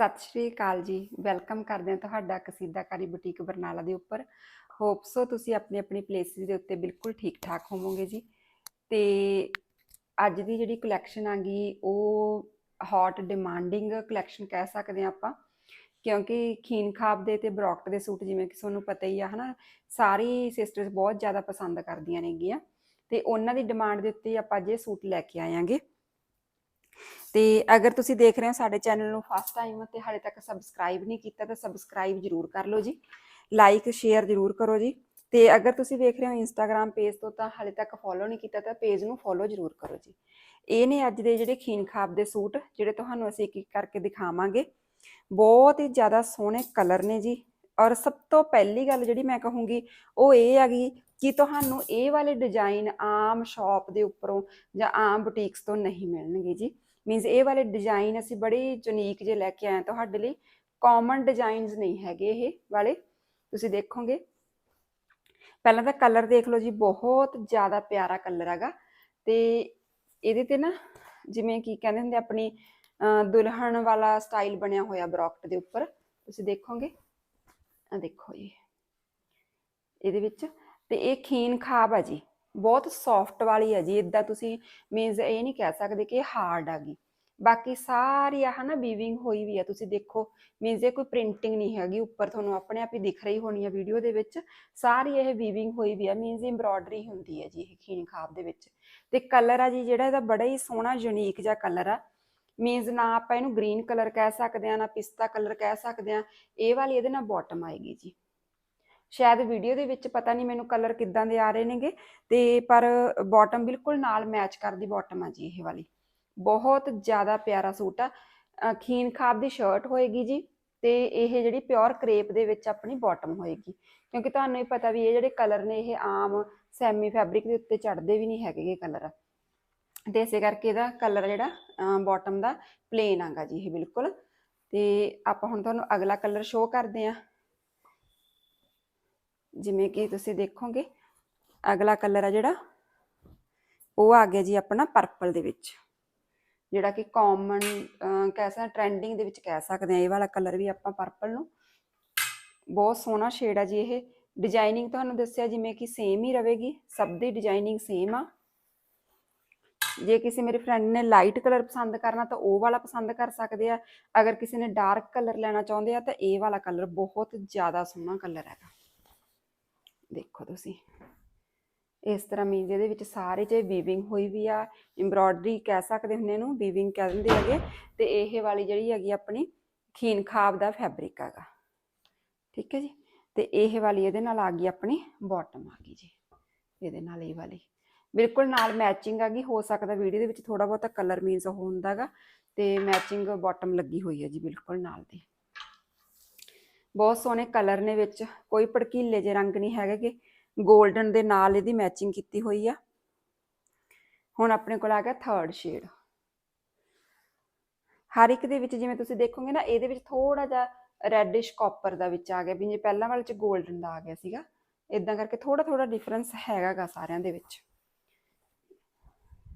ਸਤਿ ਸ਼੍ਰੀ ਅਕਾਲ ਜੀ। ਵੈਲਕਮ ਕਰਦੇ ਹਾਂ ਤੁਹਾਡਾ ਕਸੀਦਾਕਾਰੀ ਬੁਟੀਕ ਬਰਨਾਲਾ ਦੇ ਉੱਪਰ। ਹੋਪ ਸੋ ਤੁਸੀਂ ਆਪਣੀ ਆਪਣੀ ਪਲੇਸਿਸ ਦੇ ਉੱਤੇ ਬਿਲਕੁਲ ਠੀਕ ਠਾਕ ਹੋਵੋਗੇ ਜੀ। ਤੇ ਅੱਜ ਦੀ ਜਿਹੜੀ ਕਲੈਕਸ਼ਨ ਗਈ, ਉਹ ਹੌਟ ਡਿਮਾਂਡਿੰਗ ਕਲੈਕਸ਼ਨ ਕਹਿ ਸਕਦੇ ਹਾਂ ਆਪਾਂ। ਕਿਉਂਕਿ ਖੀਨ ਖਾਬ ਦੇ ਤੇ ਬਰੋਕਟ ਦੇ ਸੂਟ ਜਿਵੇਂ ਕਿ ਤੁਹਾਨੂੰ ਪਤਾ ਹੀ ਆ, ਹਨਾ, ਸਾਰੀ ਸਿਸਟਰਸ ਬਹੁਤ ਜ਼ਿਆਦਾ ਪਸੰਦ ਕਰਦੀਆਂ ਨੇਗੀਆਂ। ਤੇ ਉਹਨਾਂ ਦੀ ਡਿਮਾਂਡ ਦੇ ਉੱਤੇ ਆਪਾਂ ਅੱਜ ਇਹ ਸੂਟ ਲੈ ਕੇ ਆਵਾਂਗੇ ਤੇ ਅਗਰ ਤੁਸੀਂ ਦੇਖ ਰਹੇ ਹੋ ਸਾਡੇ ਚੈਨਲ ਨੂੰ ਫਸਟ ਟਾਈਮ ਤੇ ਹਾਲੇ ਤੱਕ ਸਬਸਕ੍ਰਾਈਬ ਨਹੀਂ ਕੀਤਾ ਤਾਂ ਸਬਸਕ੍ਰਾਈਬ ਜਰੂਰ ਕਰ ਲਓ ਜੀ। ਲਾਈਕ ਸ਼ੇਅਰ ਜਰੂਰ ਕਰੋ ਜੀ। ਤੇ ਅਗਰ ਤੁਸੀਂ ਵੇਖ ਰਹੇ ਹੋ ਇੰਸਟਾਗ੍ਰam ਪੇਜ ਤੋਂ ਤਾਂ ਹਾਲੇ ਤੱਕ ਫੋਲੋ ਨਹੀਂ ਕੀਤਾ ਤਾਂ ਪੇਜ ਨੂੰ ਫੋਲੋ ਜਰੂਰ ਕਰੋ ਜੀ। ਇਹ ਨੇ ਅੱਜ ਦੇ ਜਿਹੜੇ ਖੀਨ ਖਾਬ ਦੇ ਸੂਟ, ਜਿਹੜੇ ਤੁਹਾਨੂੰ ਅਸੀਂ ਇੱਕ ਇੱਕ ਕਰਕੇ ਦਿਖਾਵਾਂਗੇ। ਬਹੁਤ ਹੀ ਜ਼ਿਆਦਾ ਸੋਹਣੇ ਕਲਰ ਨੇ ਜੀ। ਔਰ ਸਭ ਤੋਂ ਪਹਿਲੀ ਗੱਲ ਜਿਹੜੀ ਮੈਂ ਕਹੂੰਗੀ, ਉਹ ਇਹ ਹੈਗੀ ਕਿ ਤੁਹਾਨੂੰ ਇਹ ਵਾਲੇ ਡਿਜ਼ਾਈਨ ਆਮ ਸ਼ਾਪ ਦੇ ਉੱਪਰੋਂ ਜਾਂ ਆਮ ਬੁਟੀਕਸ ਤੋਂ ਨਹੀਂ ਮਿਲਣਗੇ ਜੀ। ਮੀਨਸ ਇਹ ਵਾਲੇ ਡਿਜ਼ਾਈਨ ਅਸੀਂ ਬੜੇ ਯੂਨੀਕ ਜੇ ਲੈ ਕੇ ਆਏ ਤੁਹਾਡੇ ਲਈ ਕਾਮਨ ਡਿਜ਼ਾਈਨਸ ਨਹੀਂ ਹੈਗੇ ਇਹ ਵਾਲੇ। ਤੁਸੀਂ ਦੇਖੋਗੇ। ਪਹਿਲਾਂ ਤਾਂ ਕਲਰ ਦੇਖ ਲਓ ਜੀ, ਬਹੁਤ ਜ਼ਿਆਦਾ ਪਿਆਰਾ ਕਲਰ ਹੈਗਾ। ਤੇ ਇਹਦੇ ਤੇ ਨਾ ਜਿਵੇਂ ਕੀ ਕਹਿੰਦੇ ਹੁੰਦੇ ਆਪਣੀ ਦੁਲਹਨ ਵਾਲਾ ਸਟਾਈਲ ਬਣਿਆ ਹੋਇਆ ਬਰੋਕਟ ਦੇ ਉੱਪਰ। ਤੁਸੀਂ ਦੇਖੋਗੇ। ਆ ਦੇਖੋ ਜੀ। ਇਹਦੇ ਵਿੱਚ। ਤੇ ਇਹ ਖੀਨ ਖਾਬ ਆ ਜੀ। ਬਹੁਤ ਸੌਫਟ ਵਾਲੀ ਹੈ ਜੀ ਇਦਾਂ ਤੁਸੀਂ ਮੀਨਸ ਇਹ ਨਹੀਂ ਕਹਿ ਸਕਦੇ ਕਿ ਇਹ ਹਾਰਡ ਆ ਗਈ ਬਾਕੀ ਸਾਰੀ ਆ ਹਨਾ ਵੀਵਿੰਗ ਹੋਈ ਵੀ ਆ ਤੁਸੀਂ ਦੇਖੋ ਮੀਨਸ ਇਹ ਕੋਈ ਪ੍ਰਿੰਟਿੰਗ ਨਹੀਂ ਹੈਗੀ, ਉੱਪਰ ਤੁਹਾਨੂੰ ਆਪਣੇ ਆਪ ਹੀ ਦਿਖ ਰਹੀ ਹੋਣੀ ਆ ਵੀਡੀਓ ਦੇ ਵਿੱਚ। ਸਾਰੀ ਇਹ ਵੀਵਿੰਗ ਹੋਈ ਵੀ ਆ ਮੀਨਸ ਐਮਬ੍ਰੋਇਡਰੀ ਹੁੰਦੀ ਹੈ ਜੀ ਇਹ ਖੀਨ ਖਾਬ ਦੇ ਵਿੱਚ। ਤੇ ਕਲਰ ਆ ਜੀ, ਜਿਹੜਾ ਇਹਦਾ ਬੜਾ ਹੀ ਸੋਹਣਾ ਯੂਨੀਕ ਜਿਹਾ ਕਲਰ ਆ। ਮੀਨਸ ਨਾ ਆਪਾਂ ਇਹਨੂੰ ਗ੍ਰੀਨ ਕਲਰ ਕਹਿ ਸਕਦੇ ਆ ਨਾ ਪਿਸਤਾ ਕਲਰ ਕਹਿ ਸਕਦੇ ਆ ਇਹ ਵਾਲੀ ਇਹਦੇ ਨਾਲ ਬਾਟਮ ਆਏਗੀ ਜੀ। ਸ਼ਾਇਦ ਵੀਡੀਓ ਦੇ ਵਿੱਚ ਪਤਾ ਨਹੀਂ ਮੈਨੂੰ ਕਲਰ ਕਿੱਦਾਂ ਦੇ ਆ ਰਹੇ ਨੇਗੇ, ਤੇ ਪਰ ਬਾਟਮ ਬਿਲਕੁਲ ਨਾਲ ਮੈਚ ਕਰਦੀ ਬਾਟਮ ਆ ਜੀ ਇਹ ਵਾਲੀ। ਬਹੁਤ ਜ਼ਿਆਦਾ ਪਿਆਰਾ ਸੂਟ ਆ। ਅਹ ਖੀਨ ਖਾਬ ਦੀ ਸ਼ਰਟ ਹੋਏਗੀ ਜੀ, ਤੇ ਇਹ ਜਿਹੜੀ ਪਿਓਰ ਕਰੇਪ ਦੇ ਵਿੱਚ ਆਪਣੀ ਬਾਟਮ ਹੋਏਗੀ। ਕਿਉਂਕਿ ਤੁਹਾਨੂੰ ਇਹ ਪਤਾ ਵੀ ਇਹ ਜਿਹੜੇ ਕਲਰ ਨੇ, ਇਹ ਆਮ ਸੈਮੀ ਫੈਬਰਿਕ ਦੇ ਉੱਤੇ ਚੜਦੇ ਵੀ ਨਹੀਂ ਹੈਗੇ ਕਲਰ ਤੇ ਇਸੇ ਕਰਕੇ ਇਹਦਾ ਕਲਰ ਜਿਹੜਾ ਬਾਟਮ ਦਾ ਪਲੇਨ ਆਗਾ ਜੀ ਇਹ ਬਿਲਕੁਲ। ਤੇ ਆਪਾਂ ਹੁਣ ਤੁਹਾਨੂੰ ਅਗਲਾ ਕਲਰ ਸ਼ੋਅ ਕਰਦੇ ਆਂ। ਜਿਵੇਂ ਕਿ ਤੁਸੀਂ ਦੇਖੋਗੇ, ਅਗਲਾ ਕਲਰ ਆ ਜਿਹੜਾ, ਉਹ ਆ ਗਿਆ ਜੀ ਆਪਣਾ ਪਰਪਲ ਦੇ ਵਿੱਚ। ਜਿਹੜਾ ਕਿ ਕਾਮਨ ਕਹਿ ਸਕਦੇ ਟ੍ਰੈਂਡਿੰਗ ਦੇ ਵਿੱਚ ਕਹਿ ਸਕਦੇ ਆ ਇਹ ਵਾਲਾ ਕਲਰ ਵੀ ਆਪਾਂ ਪਰਪਲ ਨੂੰ। ਬਹੁਤ ਸੋਹਣਾ ਸ਼ੇਡ ਆ ਜੀ ਇਹ। ਡਿਜ਼ਾਈਨਿੰਗ ਤੁਹਾਨੂੰ ਦੱਸਿਆ ਜਿਵੇਂ ਕਿ ਸੇਮ ਹੀ ਰਹੇਗੀ ਸਭ ਦੀ ਡਿਜ਼ਾਈਨਿੰਗ ਸੇਮ ਆ। ਜੇ ਕਿਸੇ ਮੇਰੇ ਫਰੈਂਡ ਨੇ ਲਾਈਟ ਕਲਰ ਪਸੰਦ ਕਰਨਾ, ਤਾਂ ਉਹ ਵਾਲਾ ਪਸੰਦ ਕਰ ਸਕਦੇ ਆ। ਅਗਰ ਕਿਸੇ ਨੇ ਡਾਰਕ ਕਲਰ ਲੈਣਾ ਚਾਹੁੰਦੇ ਆ, ਤਾਂ ਇਹ ਵਾਲਾ ਕਲਰ ਬਹੁਤ ਜ਼ਿਆਦਾ ਸੋਹਣਾ ਕਲਰ ਹੈਗਾ। ਦੇਖੋ ਤੁਸੀਂ। ਇਸ ਤਰ੍ਹਾਂ ਮੀਨਜ਼ ਇਹਦੇ ਵਿੱਚ ਸਾਰੇ ਚ ਵੀਵਿੰਗ ਹੋਈ ਵੀ ਆ ਐਮਬ੍ਰੋਇਡਰੀ ਕਹਿ ਸਕਦੇ ਹੁੰਦੇ ਇਹਨੂੰ ਵੀਵਿੰਗ ਕਹਿ ਦਿੰਦੇ ਹੈਗੇ। ਤੇ ਇਹ ਵਾਲੀ ਜਿਹੜੀ ਹੈਗੀ ਆਪਣੀ ਖੀਨ ਖਾਬ ਦਾ ਫੈਬਰਿਕ ਹੈਗਾ। ਠੀਕ ਹੈ ਜੀ? ਤੇ ਇਹ ਵਾਲੀ ਇਹਦੇ ਨਾਲ ਆ ਗਈ ਆਪਣੀ ਬਾਟਮ ਆ ਗਈ ਜੀ। ਇਹਦੇ ਨਾਲ ਇਹ ਵਾਲੀ। ਬਿਲਕੁਲ ਨਾਲ ਮੈਚਿੰਗ ਆ ਗਈ ਹੋ ਸਕਦਾ ਵੀਡੀਓ ਦੇ ਵਿੱਚ ਥੋੜਾ ਬਹੁਤਾ ਕਲਰ ਮੀਨਸ ਉਹ ਹੁੰਦਾਗਾ ਤੇ ਮੈਚਿੰਗ ਬਾਟਮ ਲੱਗੀ ਹੋਈ ਹੈ ਜੀ, ਬਿਲਕੁਲ ਨਾਲ ਦੀ। ਬਹੁਤ ਸੋਹਣੇ ਕਲਰ ਨੇ ਵਿੱਚ, ਕੋਈ ਭੜਕੀਲੇ ਜੇ ਰੰਗ ਨਹੀਂ ਹੈਗੇ 골ਡਨ ਦੇ ਨਾਲ ਇਹਦੀ ਮੈਚਿੰਗ ਕੀਤੀ ਹੋਈ ਆ। ਹੁਣ ਆਪਣੇ ਕੋਲ ਆ ਗਿਆ ਥਰਡ ਸ਼ੇਡ ਹਰ ਇੱਕ ਦੇ ਵਿੱਚ ਜਿਵੇਂ ਤੁਸੀਂ ਦੇਖੋਗੇ ਨਾ, ਇਹਦੇ ਵਿੱਚ ਥੋੜਾ ਜਿਹਾ ਰੈਡਿਸ਼ ਕਾਪਰ ਦਾ ਵਿੱਚ ਆ ਗਿਆ ਵੀ, ਜੇ ਪਹਿਲਾਂ ਵਾਲੇ ਚ 골ਡਨ ਦਾ ਆ ਗਿਆ ਸੀਗਾ ਇਦਾਂ ਕਰਕੇ ਥੋੜਾ ਥੋੜਾ ਡਿਫਰੈਂਸ ਹੈਗਾਗਾ ਸਾਰਿਆਂ ਦੇ ਵਿੱਚ।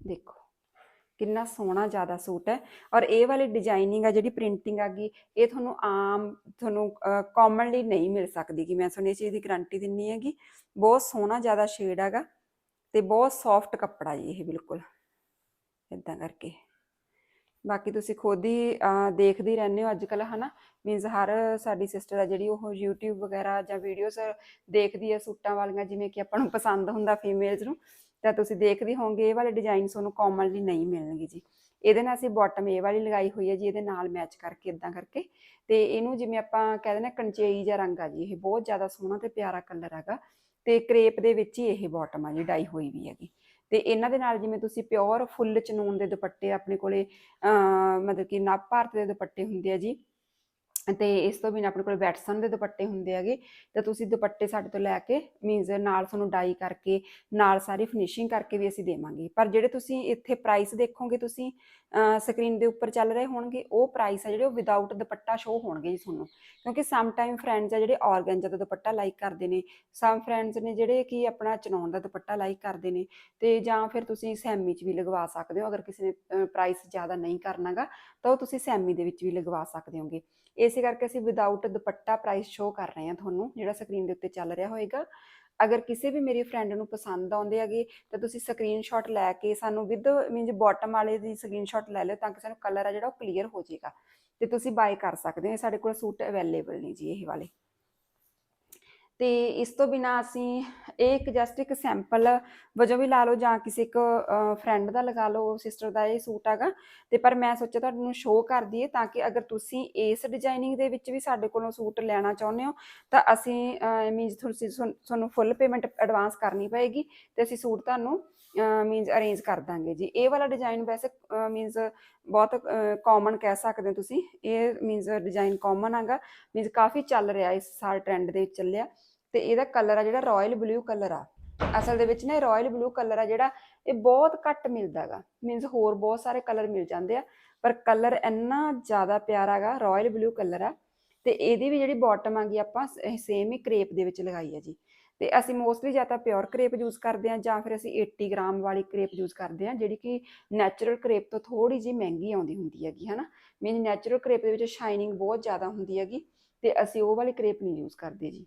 ਦੇਖੋ। ਕਿੰਨਾ ਸੋਹਣਾ ਜ਼ਿਆਦਾ ਸੂਟ ਹੈ। ਔਰ ਇਹ ਵਾਲੀ ਡਿਜ਼ਾਈਨਿੰਗ ਆ, ਜਿਹੜੀ ਪ੍ਰਿੰਟਿੰਗ ਆ ਗਈ ਇਹ ਤੁਹਾਨੂੰ ਆਮ ਤੁਹਾਨੂੰ ਕਾਮਨਲੀ ਨਹੀਂ ਮਿਲ ਸਕਦੀ ਕਿ ਮੈਂ ਤੁਹਾਨੂੰ ਇਸ ਚੀਜ਼ ਦੀ ਗਾਰੰਟੀ ਦਿੰਨੀ ਹੈਗੀ, ਬਹੁਤ ਸੋਹਣਾ ਜ਼ਿਆਦਾ ਸ਼ੇਡ ਹੈਗਾ ਤੇ ਬਹੁਤ ਸੌਫਟ ਕੱਪੜਾ ਜੀ ਇਹ ਬਿਲਕੁਲ। ਇਦਾਂ ਕਰਕੇ। ਬਾਕੀ ਤੁਸੀਂ ਖੁਦ ਹੀ ਦੇਖਦੇ ਰਹਿੰਦੇ ਹੋ ਅੱਜ ਕੱਲ ਹਨਾ? ਮੀਨਸ ਹਰ ਸਾਡੀ ਸਿਸਟਰ ਆ ਜਿਹੜੀ ਉਹ YouTube ਵਗੈਰਾ ਜਾਂ ਵੀਡੀਓਜ਼ ਦੇਖਦੀ ਹੈ ਸੂਟਾਂ ਵਾਲੀਆਂ, ਜਿਵੇਂ ਕਿ ਆਪਾਂ ਨੂੰ ਪਸੰਦ ਹੁੰਦਾ ਫੀਮੇਲਸ ਨੂੰ। ਤਾਂ ਤੁਸੀਂ ਦੇਖਦੇ ਹੋਵੋਗੇ, ਇਹ ਵਾਲੇ ਡਿਜ਼ਾਈਨ ਤੁਹਾਨੂੰ ਕਾਮਨਲੀ ਨਹੀਂ ਮਿਲਣਗੇ ਜੀ। ਇਹਦੇ ਨਾਲ ਅਸੀਂ ਬਾਟਮ ਇਹ ਵਾਲੀ ਲਗਾਈ ਹੋਈ ਹੈ ਜੀ, ਇਹਦੇ ਨਾਲ ਮੈਚ ਕਰਕੇ ਇਦਾਂ ਕਰਕੇ। ਤੇ ਇਹਨੂੰ ਜਿਵੇਂ ਆਪਾਂ ਕਹਿੰਦੇ ਨੇ ਕੰਚੇਈ ਜਾਂ ਰੰਗ ਆ ਜੀ, ਇਹ ਬਹੁਤ ਜ਼ਿਆਦਾ ਸੋਹਣਾ ਤੇ ਪਿਆਰਾ ਕਲਰ ਹੈਗਾ। ਤੇ ਕ੍ਰੇਪ ਦੇ ਵਿੱਚ ਹੀ ਇਹ ਬਾਟਮ ਆ ਜੀ ਡਾਈ ਹੋਈ ਵੀ ਹੈਗੀ। ਤੇ ਇਹਨਾਂ ਦੇ ਨਾਲ ਜਿਵੇਂ ਤੁਸੀਂ ਪਿਓਰ ਫੁੱਲ ਚਨੂਨ ਦੇ ਦੁਪੱਟੇ ਆਪਣੇ ਕੋਲੇ ਮਤਲਬ ਕਿ ਨਵ ਭਾਰਤ ਦੇ ਦੁਪੱਟੇ ਹੁੰਦੇ ਆ ਜੀ ਤੇ ਇਸ ਤੋਂ ਬਿਨਾਂ ਆਪਣੇ ਕੋਲ ਵੈਟਸਨ ਦੇ ਦੁਪੱਟੇ ਹੁੰਦੇ ਹੈਗੇ, ਤਾਂ ਤੁਸੀਂ ਦੁਪੱਟੇ ਸਾਡੇ ਤੋਂ ਲੈ ਕੇ ਮੀਨਸ ਨਾਲ ਤੁਹਾਨੂੰ ਡਾਈ ਕਰਕੇ, ਨਾਲ ਸਾਰੀ ਫਿਨਿਸ਼ਿੰਗ ਕਰਕੇ ਵੀ ਅਸੀਂ ਦੇਵਾਂਗੇ। ਪਰ ਜਿਹੜੇ ਤੁਸੀਂ ਇੱਥੇ ਪ੍ਰਾਈਸ ਦੇਖੋਗੇ ਤੁਸੀਂ ਸਕਰੀਨ ਦੇ ਉੱਪਰ ਚੱਲ ਰਹੇ ਹੋਣਗੇ, ਉਹ ਪ੍ਰਾਈਸ ਆ ਜਿਹੜੇ ਉਹ ਵਿਦਆਊਟ ਦੁਪੱਟਾ ਸ਼ੋ ਹੋਣਗੇ ਜੀ ਤੁਹਾਨੂੰ। ਕਿਉਂਕਿ ਸਮ ਟਾਈਮ ਫਰੈਂਡਸ ਆ ਜਿਹੜੇ ਔਰਗੈਂਜਾ ਦਾ ਦੁਪੱਟਾ ਲਾਈਕ ਕਰਦੇ ਨੇ ਸਮ ਫਰੈਂਡਸ ਨੇ ਜਿਹੜੇ ਕਿ ਆਪਣਾ ਚਨੌਨ ਦਾ ਦੁਪੱਟਾ ਲਾਈਕ ਕਰਦੇ ਨੇ, ਤੇ ਜਾਂ ਫਿਰ ਤੁਸੀਂ ਸੈਮੀ 'ਚ ਵੀ ਲਗਵਾ ਸਕਦੇ ਹੋ, ਅਗਰ ਕਿਸੇ ਨੇ ਪ੍ਰਾਈਸ ਜ਼ਿਆਦਾ ਨਹੀਂ ਕਰਨਾਗਾ, ਤਾਂ ਉਹ ਤੁਸੀਂ ਸੈਮੀ ਦੇ ਵਿੱਚ ਵੀ ਲਗਵਾ ਸਕਦੇ ਹੋਗੇ। ਇਸੇ ਕਰਕੇ ਅਸੀਂ ਵਿਦਆਊਟ ਦੁਪੱਟਾ ਪ੍ਰਾਈਸ ਸ਼ੋ ਕਰ ਰਹੇ ਹਾਂ ਤੁਹਾਨੂੰ, ਜਿਹੜਾ ਸਕਰੀਨ ਦੇ ਉੱਤੇ ਚੱਲ ਰਿਹਾ ਹੋਏਗਾ। ਅਗਰ ਕਿਸੇ ਵੀ ਮੇਰੀ ਫਰੈਂਡ ਨੂੰ ਪਸੰਦ ਆਉਂਦੇ ਹੈਗੇ, ਤਾਂ ਤੁਸੀਂ ਸਕਰੀਨਸ਼ਾਟ ਲੈ ਕੇ ਸਾਨੂੰ ਵਿਦ ਮੀਨਸ ਬਾਟਮ ਵਾਲੇ ਦੀ ਸਕਰੀਨਸ਼ਾਟ ਲੈ ਲਿਓ ਤਾਂ ਕਿ ਸਾਨੂੰ ਕਲਰ ਆ ਜਿਹੜਾ ਉਹ ਕਲੀਅਰ ਹੋ ਜਾਏਗਾ। ਤੇ ਤੁਸੀਂ ਬਾਏ ਕਰ ਸਕਦੇ ਹੋ ਸਾਡੇ ਕੋਲ ਸੂਟ ਅਵੇਲੇਬਲ ਨੇ ਜੀ, ਇਹ ਵਾਲੇ। ਤੇ ਇਸ ਤੋਂ ਬਿਨਾ ਅਸੀਂ ਇਹ ਇੱਕ ਜਸਟ ਇੱਕ ਸੈਂਪਲ ਵਜੋਂ ਵੀ ਲਾ ਲਓ ਜਾਂ ਕਿਸੇ ਇੱਕ ਫਰੈਂਡ ਦਾ ਲਗਾ ਲਓ ਸਿਸਟਰ ਦਾ ਇਹ ਸੂਟ ਹੈਗਾ। ਤੇ ਪਰ ਮੈਂ ਸੋਚਿਆ ਤੁਹਾਨੂੰ ਸ਼ੋਅ ਕਰ ਦਈਏ ਤਾਂ ਕਿ ਅਗਰ ਤੁਸੀਂ ਇਸ ਡਿਜ਼ਾਈਨਿੰਗ ਦੇ ਵਿੱਚ ਵੀ ਸਾਡੇ ਕੋਲੋਂ ਸੂਟ ਲੈਣਾ ਚਾਹੁੰਦੇ ਹੋ, ਤਾਂ ਅਸੀਂ ਮੀਨਸ ਤੁਸੀਂ ਤੁਹਾਨੂੰ ਫੁੱਲ ਪੇਮੈਂਟ ਐਡਵਾਂਸ ਕਰਨੀ ਪਏਗੀ ਤੇ ਅਸੀਂ ਸੂਟ ਤੁਹਾਨੂੰ ਮੀਨਸ ਅਰੇਂਜ ਕਰ ਦਾਂਗੇ ਜੀ। ਇਹ ਵਾਲਾ ਡਿਜ਼ਾਈਨ ਵੈਸੇ ਮੀਨਸ ਬਹੁਤ ਕਾਮਨ ਕਹਿ ਸਕਦੇ ਹੋ ਤੁਸੀਂ। ਇਹ ਮੀਨਸ ਡਿਜ਼ਾਈਨ ਕਾਮਨ ਹੈਗਾ। ਮੀਨਸ ਕਾਫੀ ਚੱਲ ਰਿਹਾ ਇਸ ਸਾਲ ਟ੍ਰੈਂਡ ਦੇ ਵਿੱਚ ਚੱਲਿਆ। ਤੇ ਇਹਦਾ ਕਲਰ ਆ ਜਿਹੜਾ ਰਾਇਲ ਬਲੂ ਕਲਰ ਆ। ਅਸਲ ਦੇ ਵਿੱਚ ਨਾ ਇਹ ਰਾਇਲ ਬਲੂ ਕਲਰ ਆ ਜਿਹੜਾ ਇਹ ਬਹੁਤ ਘੱਟ ਮਿਲਦਾ ਹੈਗਾ। ਮੀਨਸ ਹੋਰ ਬਹੁਤ ਸਾਰੇ ਕਲਰ ਮਿਲ ਜਾਂਦੇ ਆ। ਪਰ ਕਲਰ ਇੰਨਾ ਜ਼ਿਆਦਾ ਪਿਆਰਾ ਹੈਗਾ ਰਾਇਲ ਬਲੂ ਕਲਰ ਆ। ਤੇ ਇਹਦੀ ਵੀ ਜਿਹੜੀ ਬਾਟਮ ਆਗੀ ਆਪਾਂ ਸੇਮ ਹੀ ਕ੍ਰੇਪ ਦੇ ਵਿੱਚ ਲਗਾਈ ਹੈ ਜੀ। ਤੇ ਅਸੀਂ ਮੋਸਟਲੀ ਜਾਂ ਤਾਂ ਪਿਓਰ ਕ੍ਰੇਪ ਯੂਜ਼ ਕਰਦੇ ਹਾਂ ਜਾਂ ਫਿਰ ਅਸੀਂ 80 ਗ੍ਰਾਮ ਵਾਲੀ ਕ੍ਰੇਪ ਯੂਜ਼ ਕਰਦੇ ਹਾਂ, ਜਿਹੜੀ ਕਿ ਨੈਚੁਰਲ ਕ੍ਰੇਪ ਤੋਂ ਥੋੜੀ ਜਿਹੀ ਮਹਿੰਗੀ ਆਉਂਦੀ ਹੁੰਦੀ ਹੈਗੀ, ਹਨਾ? ਮੀਨ ਨੈਚੁਰਲ ਕ੍ਰੇਪ ਦੇ ਵਿੱਚ ਸ਼ਾਈਨਿੰਗ ਬਹੁਤ ਜ਼ਿਆਦਾ ਹੁੰਦੀ ਹੈਗੀ ਤੇ ਅਸੀਂ ਉਹ ਵਾਲੀ ਕ੍ਰੇਪ ਨਹੀਂ ਯੂਜ਼ ਕਰਦੇ ਜੀ।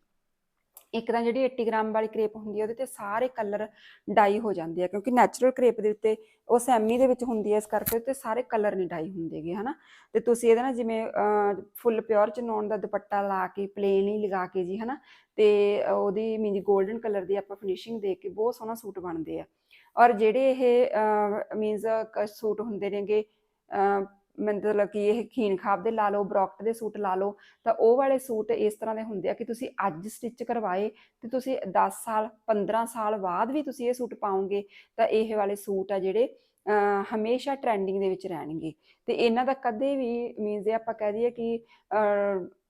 ਇੱਕ ਤਾਂ ਜਿਹੜੀ 80 ਗ੍ਰਾਮ ਵਾਲੀ ਕ੍ਰੇਪ ਹੁੰਦੀ ਹੈ ਉਹਦੇ ਤੇ ਸਾਰੇ ਕਲਰ ਡਾਈ ਹੋ ਜਾਂਦੇ ਆ, ਕਿਉਂਕਿ ਨੈਚੁਰਲ ਕ੍ਰੇਪ ਦੇ ਉੱਤੇ ਉਹ ਸੈਮੀ ਦੇ ਵਿੱਚ ਹੁੰਦੀ ਹੈ ਇਸ ਕਰਕੇ ਤੇ ਸਾਰੇ ਕਲਰ ਨਹੀਂ ਡਾਈ ਹੁੰਦੇਗੇ ਹਨਾ? ਤੇ ਤੁਸੀਂ ਇਹਦੇ ਨਾਲ ਜਿਵੇਂ ਫੁੱਲ ਪਿਓਰ ਚਨੌਨ ਦਾ ਦੁਪੱਟਾ ਲਾ ਕੇ ਪਲੇਨ ਹੀ ਲਗਾ ਕੇ ਜੀ, ਹਨਾ? ਤੇ ਉਹਦੀ ਮੀਨਸ 골ਡਨ ਕਲਰ ਦੀ ਆਪਾਂ ਫਿਨਿਸ਼ਿੰਗ ਦੇ ਕੇ ਬਹੁਤ ਸੋਹਣਾ ਸੂਟ ਬਣਦੇ ਆ। ਔਰ ਜਿਹੜੇ ਇਹ ਮੀਨਸ ਸੂਟ ਹੁੰਦੇ ਨੇਗੇ ਮਤਲਬ ਕਿ ਇਹ ਖੀਨ ਖਾਬ ਦੇ ਲਾ ਲਓ, ਬਰੋਕਟ ਦੇ ਸੂਟ ਲਾ ਲਓ, ਤਾਂ ਉਹ ਵਾਲੇ ਸੂਟ ਇਸ ਤਰ੍ਹਾਂ ਦੇ ਹੁੰਦੇ ਆ ਕਿ ਤੁਸੀਂ ਅੱਜ ਸਟਿਚ ਕਰਵਾਏ ਤੇ ਤੁਸੀਂ 10 ਸਾਲ 15 ਸਾਲ ਬਾਅਦ ਵੀ ਤੁਸੀਂ ਇਹ ਸੂਟ ਪਾਓਗੇ, ਤਾਂ ਇਹ ਵਾਲੇ ਸੂਟ ਆ ਜਿਹੜੇ ਹਮੇਸ਼ਾ ਟ੍ਰੈਂਡਿੰਗ ਦੇ ਵਿੱਚ ਰਹਿਣਗੇ। ਤੇ ਇਹਨਾਂ ਦਾ ਕਦੇ ਵੀ ਮੀਨਸ ਇਹ ਆਪਾਂ ਕਹਿ ਦਈਏ ਕਿ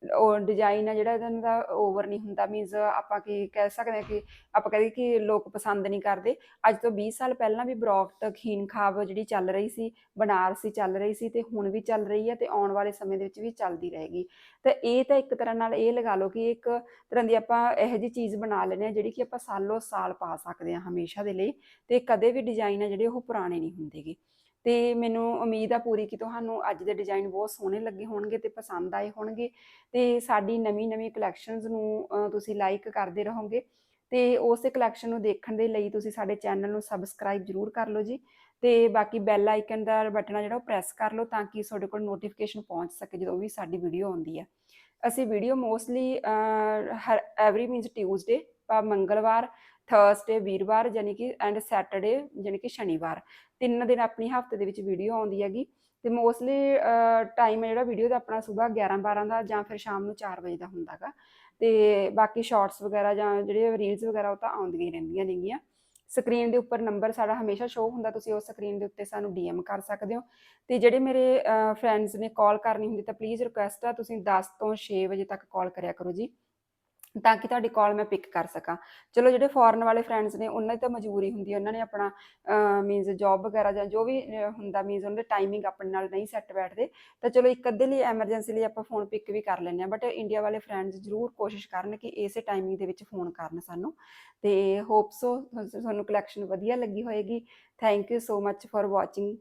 ਉਹ ਡਿਜ਼ਾਈਨ ਆ ਜਿਹੜਾ ਇਹਨਾਂ ਦਾ ਓਵਰ ਨਹੀਂ ਹੁੰਦਾ ਮੀਨਸ ਆਪਾਂ ਕੀ ਕਹਿ ਸਕਦੇ ਹਾਂ ਕਿ ਆਪਾਂ ਕਹਿੰਦੇ ਕਿ ਲੋਕ ਪਸੰਦ ਨਹੀਂ ਕਰਦੇ। ਅੱਜ ਤੋਂ 20 ਸਾਲ ਪਹਿਲਾਂ ਵੀ ਬਰੋਕਟ ਖੀਨ ਖਾਬ ਜਿਹੜੀ ਚੱਲ ਰਹੀ ਸੀ, ਬਨਾਰਸੀ ਚੱਲ ਰਹੀ ਸੀ ਤੇ ਹੁਣ ਵੀ ਚੱਲ ਰਹੀ ਹੈ ਤੇ ਆਉਣ ਵਾਲੇ ਸਮੇਂ ਦੇ ਵਿੱਚ ਵੀ ਚੱਲਦੀ ਰਹੇਗੀ। ਤੇ ਇਹ ਤਾਂ ਇੱਕ ਤਰ੍ਹਾਂ ਨਾਲ ਇਹ ਲਗਾ ਲਓ ਕਿ ਇੱਕ ਤਰ੍ਹਾਂ ਦੀ ਆਪਾਂ ਇਹੋ ਜੀ ਚੀਜ਼ ਬਣਾ ਲੈਨੇ ਆ ਜਿਹੜੀ ਕਿ ਆਪਾਂ ਸਾਲੋ ਸਾਲ ਪਾ ਸਕਦੇ ਹਾਂ ਹਮੇਸ਼ਾ ਦੇ ਲਈ ਤੇ ਕਦੇ ਵੀ ਡਿਜ਼ਾਈਨ ਆ ਜਿਹੜੇ ਉਹ ਪੁਰਾਣੇ ਨਹੀਂ ਹੁੰਦੇਗੇ। ਤੇ ਮੈਨੂੰ ਉਮੀਦ ਆ ਪੂਰੀ ਕਿ ਤੁਹਾਨੂੰ ਅੱਜ ਦੇ ਡਿਜ਼ਾਈਨ ਬਹੁਤ ਸੋਹਣੇ ਲੱਗੇ ਹੋਣਗੇ ਤੇ ਪਸੰਦ ਆਏ ਹੋਣਗੇ। ਤੇ ਸਾਡੀ ਨਵੀਂ ਨਵੀਂ ਕਲੈਕਸ਼ਨਸ ਨੂੰ ਤੁਸੀਂ ਲਾਈਕ ਕਰਦੇ ਰਹੋਗੇ। ਤੇ ਉਸੇ ਕਲੈਕਸ਼ਨ ਨੂੰ ਦੇਖਣ ਦੇ ਲਈ ਤੁਸੀਂ ਸਾਡੇ ਚੈਨਲ ਨੂੰ ਸਬਸਕ੍ਰਾਈਬ ਜ਼ਰੂਰ ਕਰ ਲਓ ਜੀ। ਤੇ ਬਾਕੀ ਬੈਲ ਆਈਕਨ ਦਾ ਬਟਨ ਆ ਜਿਹੜਾ ਉਹ ਪ੍ਰੈਸ ਕਰ ਲਓ ਤਾਂ ਕਿ ਤੁਹਾਡੇ ਕੋਲ ਨੋਟੀਫਿਕੇਸ਼ਨ ਪਹੁੰਚ ਸਕੇ ਜਦੋਂ ਵੀ ਸਾਡੀ ਵੀਡੀਓ ਆਉਂਦੀ ਹੈ ਅਸੀਂ ਵੀਡੀਓ ਮੋਸਟਲੀ ਹਰ ਐਵਰੀ ਮੀਨਸ ਟਿਊਜ਼ਡੇ ਮੰਗਲਵਾਰ ਥਰਸਡੇ ਵੀਰਵਾਰ ਯਾਨੀ ਕਿ ਐਂਡ ਸੈਟਰਡੇ ਯਾਨੀ ਕਿ ਸ਼ਨੀਵਾਰ। ਤਿੰਨ ਦਿਨ ਆਪਣੀ ਹਫ਼ਤੇ ਦੇ ਵਿੱਚ ਵੀਡੀਓ ਆਉਂਦੀ ਹੈਗੀ। ਤੇ ਮੋਸਟਲੀ ਟਾਈਮ ਹੈ ਜਿਹੜਾ ਵੀਡੀਓ ਦਾ ਆਪਣਾ ਸਵੇਰ 11 12 ਦਾ ਜਾਂ ਫਿਰ ਸ਼ਾਮ ਨੂੰ 4 ਵਜੇ ਦਾ ਹੁੰਦਾਗਾ ਤੇ ਬਾਕੀ ਸ਼ਾਰਟਸ ਵਗੈਰਾ ਜਾਂ ਜਿਹੜੇ ਰੀਲਸ ਵਗੈਰਾ ਉਹ ਤਾਂ ਆਉਂਦੀਆਂ ਹੀ ਰਹਿੰਦੀਆਂ ਨੇਗੀਆਂ। ਸਕਰੀਨ ਦੇ ਉੱਪਰ ਨੰਬਰ ਸਾਡਾ ਹਮੇਸ਼ਾ ਸ਼ੋ ਹੁੰਦਾ, ਤੁਸੀਂ ਉਸ ਸਕਰੀਨ ਦੇ ਉੱਤੇ ਸਾਨੂੰ ਡੀਐਮ ਕਰ ਸਕਦੇ ਹੋ। ਤੇ ਜਿਹੜੇ ਮੇਰੇ ਫਰੈਂਡਸ ਨੇ ਕਾਲ ਕਰਨੀ ਹੁੰਦੀ ਤਾਂ ਪਲੀਜ਼ ਰਿਕੁਐਸਟ ਆ, ਤੁਸੀਂ 10 ਤੋਂ 6 ਵਜੇ ਤੱਕ ਕਾਲ ਕਰਿਆ ਕਰੋ ਜੀ। ਤਾਂ ਕਿ ਤੁਹਾਡੀ ਕਾਲ ਮੈਂ ਪਿਕ ਕਰ ਸਕਾਂ। ਚਲੋ, ਜਿਹੜੇ ਫੋਰਨ ਵਾਲੇ ਫਰੈਂਡਸ ਨੇ, ਉਹਨਾਂ ਦੀ ਤਾਂ ਮਜਬੂਰੀ ਹੁੰਦੀ ਹੈ। ਉਹਨਾਂ ਨੇ ਆਪਣਾ ਮੀਨਸ ਜੌਬ ਵਗੈਰਾ ਜਾਂ ਜੋ ਵੀ ਹੁੰਦਾ ਮੀਨਸ ਉਹਨਾਂ ਦੇ ਟਾਈਮਿੰਗ ਆਪਣੇ ਨਾਲ ਨਹੀਂ ਸੈੱਟ ਬੈਠਦੇ। ਤਾਂ ਚਲੋ, ਇੱਕ ਅੱਧੇ ਲਈ ਐਮਰਜੈਂਸੀ ਲਈ ਆਪਾਂ ਫੋਨ ਪਿਕ ਵੀ ਕਰ ਲੈਂਦੇ ਆ ਬਟ ਇੰਡੀਆ ਵਾਲੇ ਫਰੈਂਡਸ ਜ਼ਰੂਰ ਕੋਸ਼ਿਸ਼ ਕਰਨ ਕਿ ਇਸੇ ਟਾਈਮਿੰਗ ਦੇ ਵਿੱਚ ਫੋਨ ਕਰਨ ਸਾਨੂੰ। ਤੇ ਹੋਪ ਸੋ ਤੁਹਾਨੂੰ ਕਲੈਕਸ਼ਨ ਵਧੀਆ ਲੱਗੀ ਹੋਏਗੀ। Thank you so much for watching